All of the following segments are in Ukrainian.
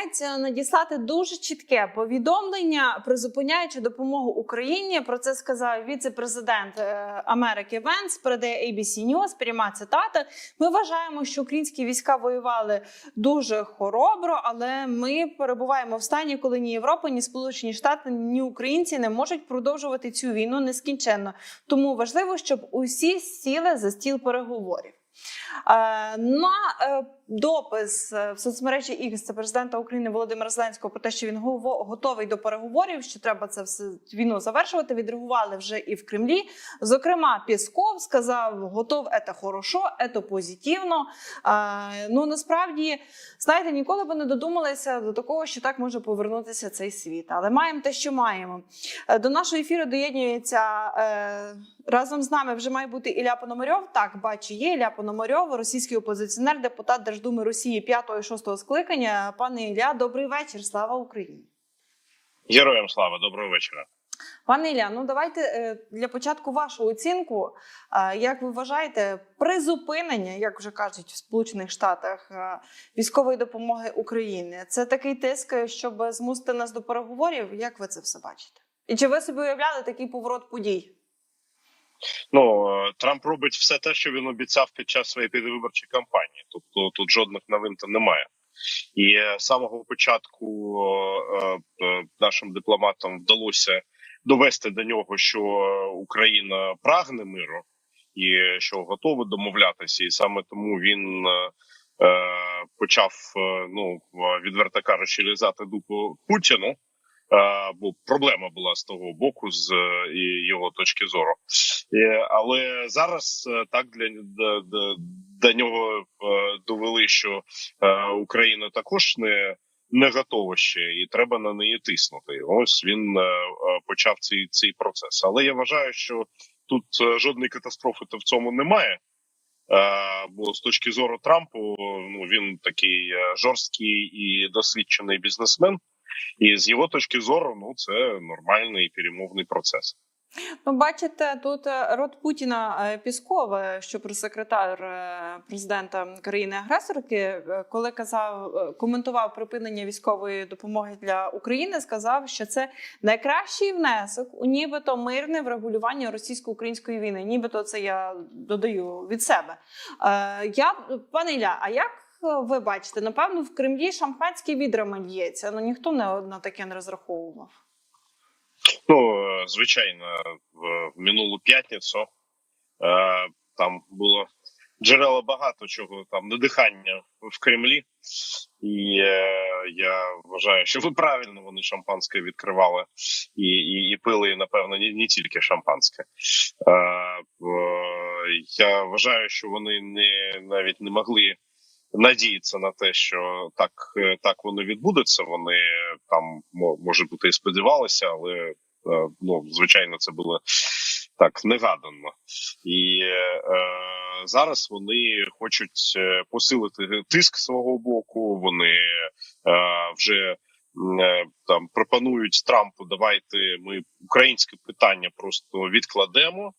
мається надіслати дуже чітке повідомлення, призупиняючи допомогу Україні. Про це сказав віце-президент е, Америки Венс. Передає ABC News, пряма цитата. Ми вважаємо, що українські війська воювали дуже хоробро, але ми перебуваємо в стані, коли ні Європа, ні Сполучені Штати, ні українці не можуть продовжувати цю війну нескінченно. Тому важливо, щоб усі сіли за стіл переговорів. Е, На е, допис е, в соцмережі це президента України Володимира Зеленського про те, що він готовий до переговорів, що треба це все війну завершувати. Відреагували вже і в Кремлі. Зокрема, Пісков сказав: готов, це хорошо, це позитивно. Е, Ну насправді, знаєте, ніколи би не додумалися до такого, що так може повернутися цей світ. Але маємо те, що маємо. Е, До нашого ефіру доєднюється е, разом з нами. Вже має бути Ілля Пономарьов. Так, бачу, є Ілля Пономарьов, російський опозиціонер, депутат Держдуми Росії 5-6 скликання. Пане Ілля, добрий вечір. Слава Україні. Героям слава, доброго вечора. Пане Ілля, ну давайте е, для початку вашу оцінку. Як ви вважаєте, призупинення, як вже кажуть в Сполучених Штатах, е, військової допомоги Україні це такий тиск, щоб змусити нас до переговорів? Як ви це все бачите? І чи ви собі уявляли такий поворот подій? Ну е, Трамп робить все те, що він обіцяв під час своєї передвиборчої кампанії. Тобто тут жодних новин там немає. І е, з самого початку е, нашим дипломатам вдалося довести до нього, що Україна прагне миру і що готова домовлятися, і саме тому він почав ну відверто кажучи, лізати дупу Путіну. Бо проблема була з того боку, з його точки зору. Е, Але зараз е, так для до, до нього е, довели, що Україна також не, не готова ще, і треба на неї тиснути. Ось він почав цей, цей процес. Але я вважаю, що тут жодної катастрофи то в цьому немає. Бо з точки зору Трампу, ну він такий жорсткий і досвідчений бізнесмен. І з його точки зору, ну це нормальний перемовний процес. Ну, бачите, тут е, рот Путіна е, Пісков, е, що прес-секретар е, президента країни-агресорки, коли казав, коментував припинення військової допомоги для України, сказав, що це найкращий внесок у нібито мирне врегулювання російсько-української війни. Нібито це я додаю від себе. Я пане Ілля, а як? Ви бачите, напевно, в Кремлі шампанське відрами л'ється. Ну ніхто не на таке не розраховував. Ну е, звичайно, в минулу п'ятницю е, там було джерела багато чого там надихання в Кремлі, і е, я вважаю, що ви правильно вони шампанське відкривали і, і, і пили, напевно, не, не тільки шампанське. Я вважаю, що вони не навіть не могли. Надіятися на те, що так е, так воно відбудеться. Вони там може бути і сподівалися, але е, ну звичайно, це було так негадано. І е, зараз вони хочуть е, посилити тиск свого боку. Вони е, вже е, там пропонують Трампу. Давайте ми українське питання просто відкладемо.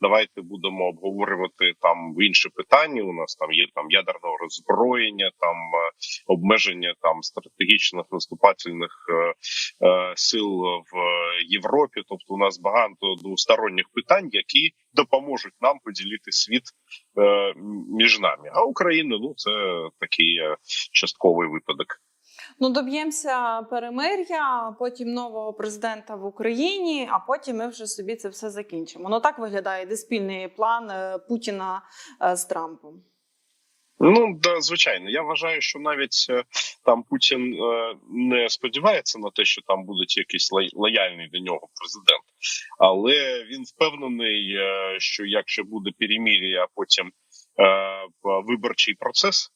Давайте будемо обговорювати там інші питання. У нас там є там ядерного роззброєння, там е, обмеження там стратегічних наступательних е, е, сил в Європі. Тобто, у нас багато двосторонніх питань, які допоможуть нам поділити світ е, між нами. А Україна, ну це такий е, частковий випадок. Ну, доб'ємося перемир'я, потім нового президента в Україні, а потім ми вже собі це все закінчимо. Ну так виглядає де спільний план е, Путіна е, з Трампом. Ну да, звичайно, я вважаю, що навіть е, там Путін е, не сподівається на те, що там буде якийсь лояльний до нього президент, але він впевнений, що якщо буде перемір'я, а потім е, виборчий процес,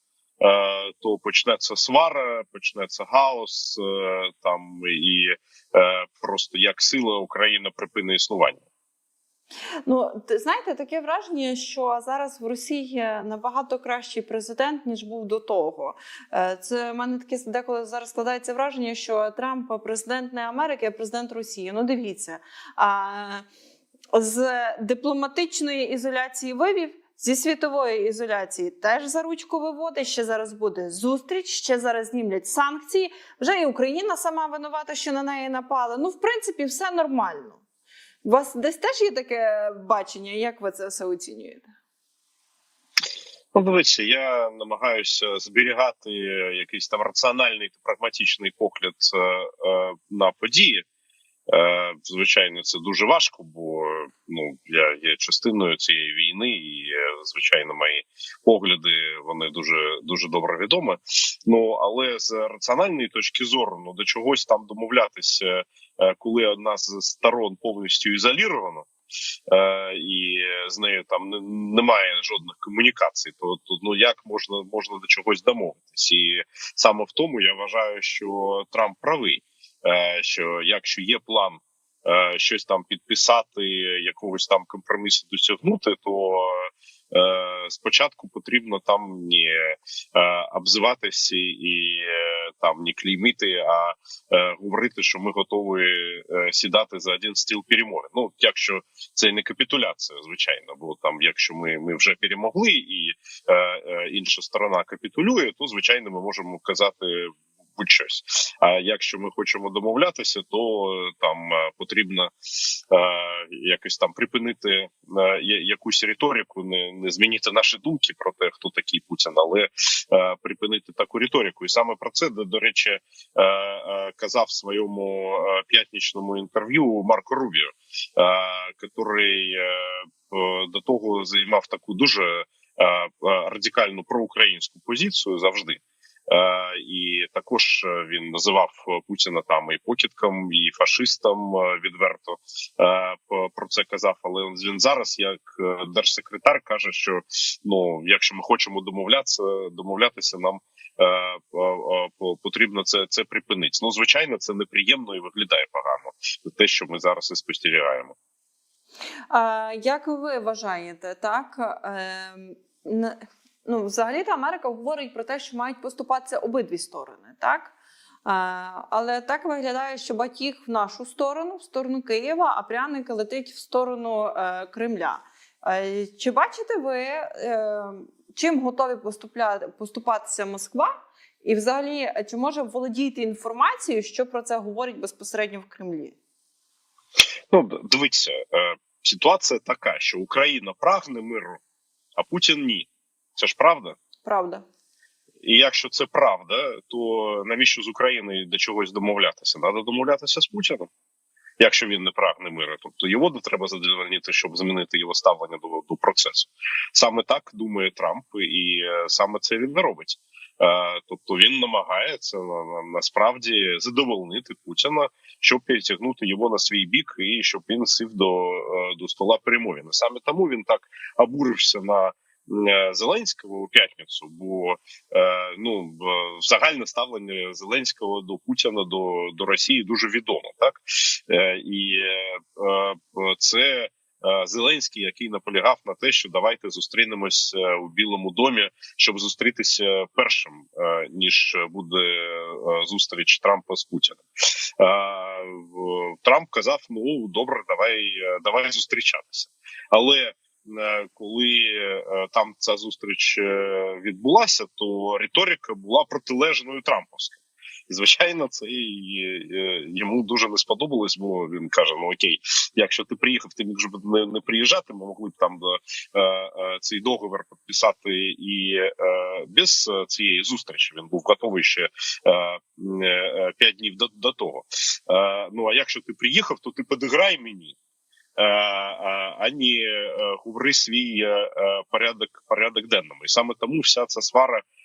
то почнеться свара, почнеться хаос, е, там і е, просто як сила Україна припинить існування. Ну, знаєте, таке враження, що зараз в Росії набагато кращий президент, ніж був до того. Е, Це в мене таке деколи зараз складається враження, що Трамп президент не Америки, а президент Росії. Ну, дивіться. А, з дипломатичної ізоляції вивів. Зі світової ізоляції теж за ручку виводить. Ще зараз буде зустріч, ще зараз знімлять санкції. Вже і Україна сама винувата, що на неї напали. Ну, в принципі, все нормально. У вас десь теж є таке бачення, як ви це все оцінюєте? Ну, дивіться, я намагаюся зберігати якийсь там раціональний та прагматичний погляд е, е, на події. Е, звичайно, це дуже важко, бо ну я є частиною цієї війни, і е, звичайно, мої погляди вони дуже дуже добре відомі. Ну але з раціональної точки зору, ну до чогось там домовлятися, е, коли одна з сторон повністю ізолірована. І з нею там не- немає жодних комунікацій, то, то ну як можна можна до чогось домовитись? І саме в тому я вважаю, що Трамп правий. Е, що якщо є план е, щось там підписати, якогось там компромісу досягнути, то е, спочатку потрібно там не обзиватися і там не клеймити, а говорити, що ми готові сідати за один стіл перемоги. Ну якщо це не капітуляція, звичайно, бо там, якщо ми, ми вже перемогли і інша сторона капітулює, то звичайно ми можемо казати будь-щось. А якщо ми хочемо домовлятися, то е, там е, потрібно е, якось там припинити якусь риторику, не, не змінити наші думки про те, хто такий Путін, але припинити таку риторику. І саме про це до, речі казав в своєму п'ятнічному інтерв'ю Марко Рубіо, який до того займав таку дуже радикальну проукраїнську позицію завжди. Е, і також е, він називав Путіна там і покидком, і фашистом е, відверто про це казав. Але він зараз, як держсекретар, каже, що ну, якщо ми хочемо домовлятися, домовлятися, нам по- потрібно це, це припинити. Ну, звичайно, це неприємно і виглядає погано. Те, що ми зараз і спостерігаємо. Як ви вважаєте, так? Ну, взагалі Америка говорить про те, що мають поступатися обидві сторони, так? Але так виглядає, що батіг в нашу сторону, в сторону Києва, а пряник летить в сторону е, Кремля. Е, чи бачите ви, е, чим готові поступатися Москва? І взагалі, е, чи може володіти інформацією, що про це говорять безпосередньо в Кремлі? Ну, дивіться, е, ситуація така, що Україна прагне миру, а Путін ні. Це ж правда. Правда? І якщо це правда, то навіщо з України до чогось домовлятися? Треба домовлятися з Путіним, якщо він не прагне миру. Тобто його не треба задовольнити, щоб змінити його ставлення до, до процесу. Саме так думає Трамп, і е, саме це він не робить. Е, Тобто він намагається на, на, насправді задовольнити Путіна, щоб перетягнути його на свій бік, і щоб він сів до, е, до стола перемовин. Саме тому він так обурився на Зеленського у п'ятницю, бо е, ну загальне ставлення Зеленського до Путіна до, до Росії дуже відомо, так е, і е, е, це. е, Зеленський, який наполягав на те, що давайте зустрінемось е, у Білому домі, щоб зустрітися першим, е, ніж буде е, зустріч Трампа з Путіним. Е, Трамп казав: ну добре, давай, е, давай зустрічатися. Але е, коли е, там ця зустріч е, відбулася, то риторика була протилежною Трамповській. І звичайно, це е, йому дуже не сподобалось, бо він каже: ну окей, якщо ти приїхав, ти міг б не, не приїжджати. Ми могли б там е, е, цей договір підписати і е, без е, цієї зустрічі. Він був готовий ще е, е, п'ять днів до, до того. Е, ну а якщо ти приїхав, то ти подиграй мені. Е, а а не е, говори свій е, е, порядок порядок денному. І саме тому вся ця свара е, е,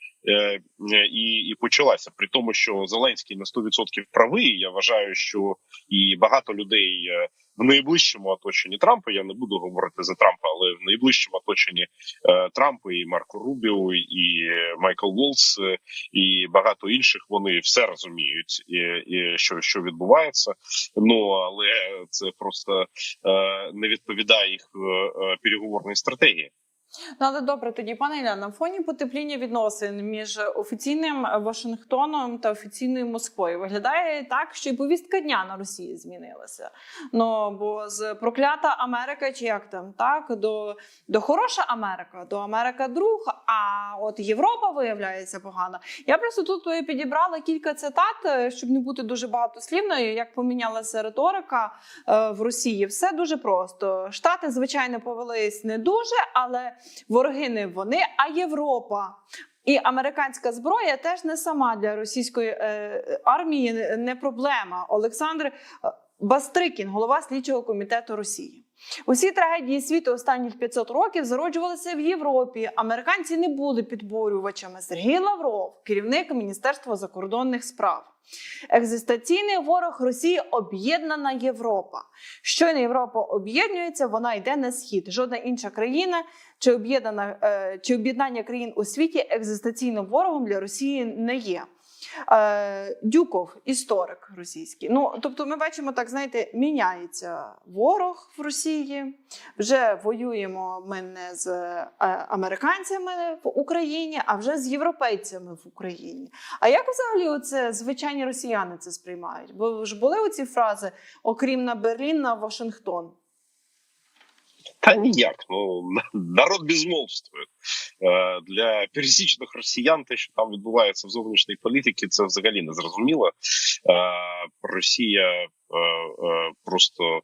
і, і почалася. При тому, що Зеленський на 100% правий. Я вважаю, що і багато людей е, в найближчому оточенні Трампа. Я не буду говорити за Трампа, але в найближчому оточенні е, Трампа і Марко Рубіо, і Майкл Волс, е, і багато інших. Вони все розуміють, і, і що, що відбувається. Ну але це просто е, не відповідає їх е, е, переговорній стратегії. Ну, але добре, тоді, пане Ілля, на фоні потепління відносин між офіційним Вашингтоном та офіційною Москвою виглядає так, що і повістка дня на Росії змінилася. Ну бо з проклята Америка, чи як там так, до, до хороша Америка, до Америка друг. А от Європа виявляється погана. Я просто тут е, підібрала кілька цитат, е, щоб не бути дуже багатослівною, як помінялася риторика е, в Росії. Все дуже просто. Штати, звичайно, повелись не дуже, але вороги не вони, а Європа. І американська зброя теж не сама для російської е, армії не- проблема. Олександр е, Бастрикін, голова слідчого комітету Росії. Усі трагедії світу останніх 500 років зароджувалися в Європі. Американці не були підборювачами. Сергій Лавров, керівник Міністерства закордонних справ. Екзистенційний ворог Росії об'єднана Європа. Щойно Європа об'єднується, вона йде на схід. Жодна інша країна чи е, чи об'єднання країн у світі екзистаційним ворогом для Росії не є. Е, Дюков, історик російський. Ну тобто, ми бачимо, так знаєте, міняється ворог в Росії. Вже воюємо ми не з е, американцями в Україні, а вже з європейцями в Україні. А як взагалі оце звичайні росіяни це сприймають? Бо ж були оці фрази, окрім на Берлін, на Вашингтон. Та ніяк. Ну народ безмолвствує. Е, Для пересічних росіян те, що там відбувається в зовнішній політиці, це взагалі не зрозуміло. Е, Росія е, е, просто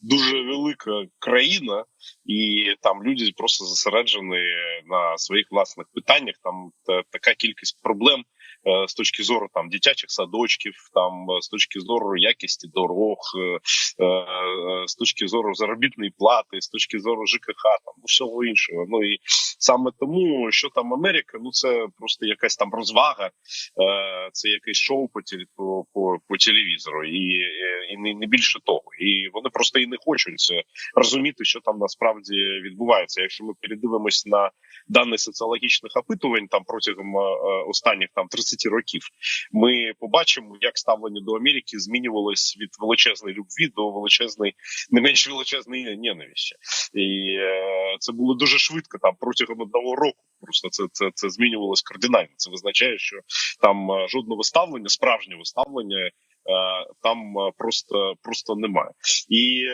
дуже велика країна, і там люди просто зосереджені на своїх власних питаннях. Там така кількість проблем. Е, З точки зору там дитячих садочків, там е, з точки зору якості дорог, е, з точки зору заробітної плати, з точки зору ЖКХ, там усього іншого. Ну і саме тому, що там Америка, ну це просто якась там розвага, це якесь шоу по по, по, по телевізору, і, і не, не більше того. І вони просто і не хочуть розуміти, що там насправді відбувається. Якщо ми передивимось на дані соціологічних опитувань там протягом останніх там 30 років, ми побачимо, як ставлення до Америки змінювалось від величезної любві до величезної, не менш величезної ненависті. І е, це було дуже швидко. Там протягом одного року. Просто це це, це змінювалось кардинально. Це означає, що там е, жодного ставлення, справжнього ставлення. е, Там е, просто просто немає, і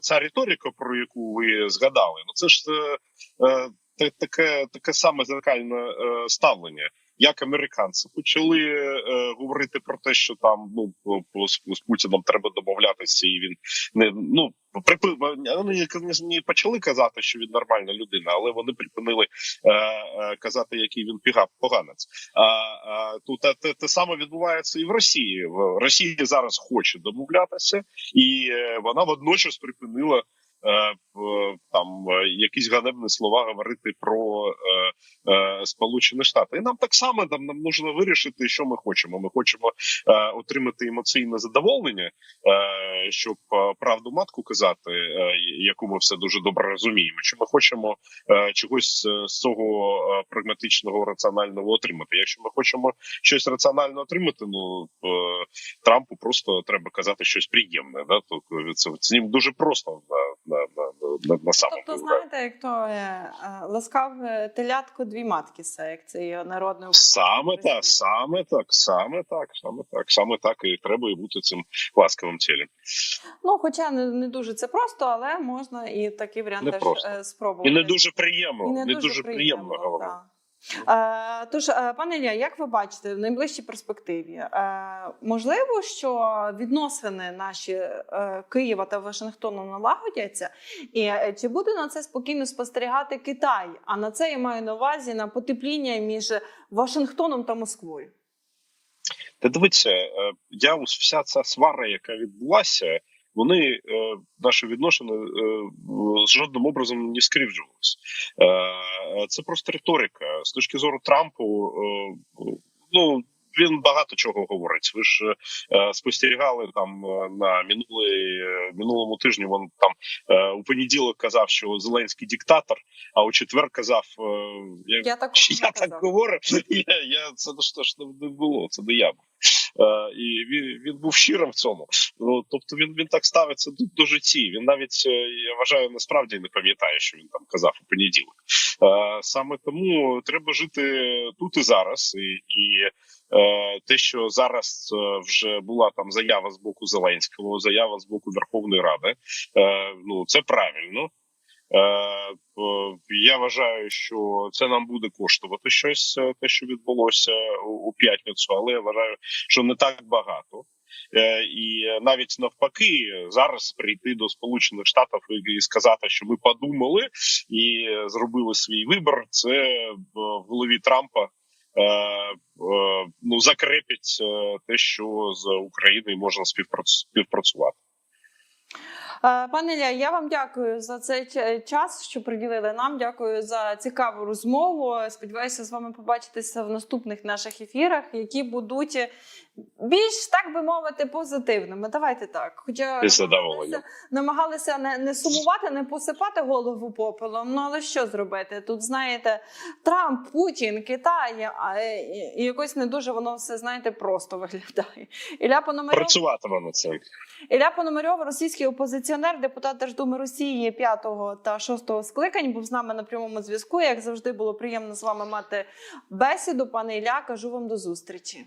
ця риторика, про яку ви згадали, ну це ж е, е, таке таке саме зеркальне ставлення. Як американці почали е, говорити про те, що там ну з, з Путіном треба домовлятися, і він не ну припи, вони не- почали казати, що він нормальна людина, але вони припинили е, е, казати, який він піга поганець. А, а тут те, те саме відбувається і в Росії. В Росії зараз хоче домовлятися, і е, вона водночас припинила. Е, Там е, якісь ганебні слова говорити про е, Сполучені Штати, і нам так само там нам нужно вирішити, що ми хочемо. Ми хочемо отримати емоційне задоволення, щоб правду матку казати, яку ми все дуже добре розуміємо. Чи ми хочемо чогось з цього прагматичного раціонального отримати? Якщо ми хочемо щось раціонально отримати, ну Трампу просто треба казати щось приємне. Да? То це з ним дуже просто на, на, на, на, на самому Тобто, знаєте, як то е, е, ласкав е, телятко дві матки, се, як це є народне Саме так, саме так, саме так, саме так, саме так і треба і бути цим ласкавим тілем. Ну, хоча не, не дуже це просто, але можна і такий варіант Не теж просто. спробувати. І не дуже приємно, І не, дуже приємно говорити. Е, тож, е, пане Ілля, як ви бачите в найближчій перспективі? Е, можливо, що відносини наші Києва та Вашингтону налагодяться, і чи буде на це спокійно спостерігати Китай? А на це я маю на увазі на потепління між Вашингтоном та Москвою? Та дивіться, я ось вся ця свара, яка відбулася, вони е, наші відношення з жодним образом не скривджувалися. Е, це просто риторика. З точки зору Трампу, е, ну. Він багато чого говорить. Ви ж е, спостерігали там на минулий, минулому тижні. Він там е, у понеділок казав, що Зеленський диктатор, а у четвер казав, е, я, Я також я так говорю. Я, я це ж не було. Це не я був. Е, і він, він був щирим в цьому. Ну тобто він, він так ставиться до, до житті. Він навіть е, я вважаю, насправді не пам'ятає, що він там казав у понеділок. Е, саме тому треба жити тут і зараз, і, і те, що зараз вже була там заява з боку Зеленського, заява з боку Верховної Ради. Ну це правильно. Е, я вважаю, що це нам буде коштувати щось, е, те, що відбулося у, п'ятницю, але я вважаю, що не так багато. Е, і навіть навпаки, зараз прийти до Сполучених Штатів і, сказати, що ми подумали і зробили свій вибір. Це в голові Трампа ну закрепить те, що з Україною можна співпрацю- співпрацювати. Е, Пане Ілля, я вам дякую за цей час, що приділили нам. Дякую за цікаву розмову. Сподіваюся, з вами побачитися в наступних наших ефірах, які будуть більш так би мовити позитивними. Давайте так. Хоча задоволенням. намагалися не, не сумувати, не посипати голову попелом. Ну але що зробити? Тут знаєте, Трамп, Путін, Китай, а і, і якось не дуже воно все знаєте просто виглядає. Ілля Пономарьов Працюватиме над цим. Ілля Пономарьов, російський опозиціонер, депутат Держдуми Росії 5 та 6 скликань, був з нами на прямому зв'язку. Як завжди, було приємно з вами мати бесіду. Пане Ілля, кажу вам до зустрічі.